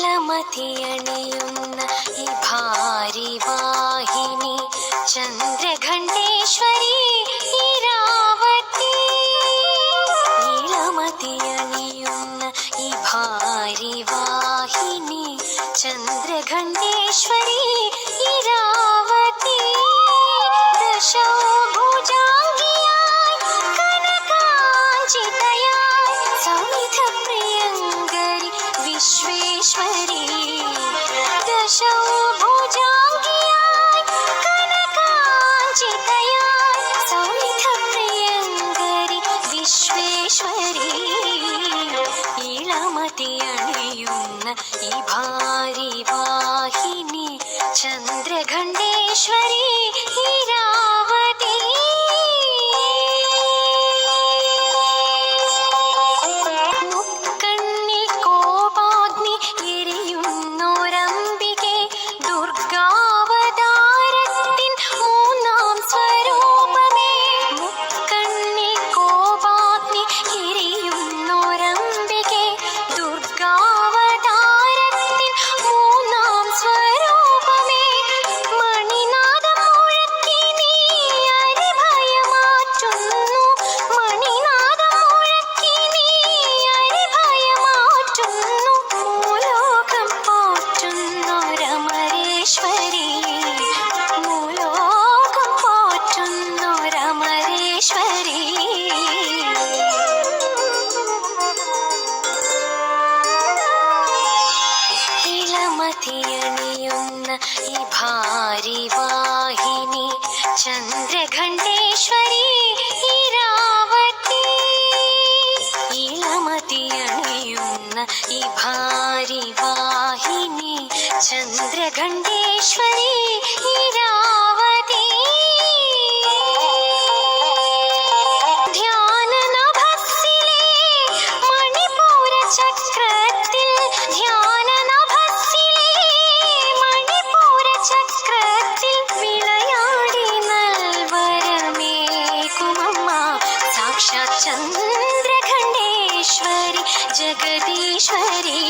നീലമതിയണിയുന്ന ഈ ഭാരിവാഹിനി ചന്ദ്രഖണ്ഡേ പതിയണിയുന്ന ഈ ഭാരി വാഹിനി ചന്ദ്രഖണ്ഡേശ്വരി പാതിയണിയുന്ന ഈ ഭാരിവാഹിനി ചന്ദ്രഖണ്ഡേശ്വരി ഈരാവതി ഇളമതിയണിയുന്ന ഈ ഭാരിവാഹിനി ചന്ദ്രഖണ്ഡേശ്വരി चन्द्रखण्डेश्वरि जगदीश्वरी।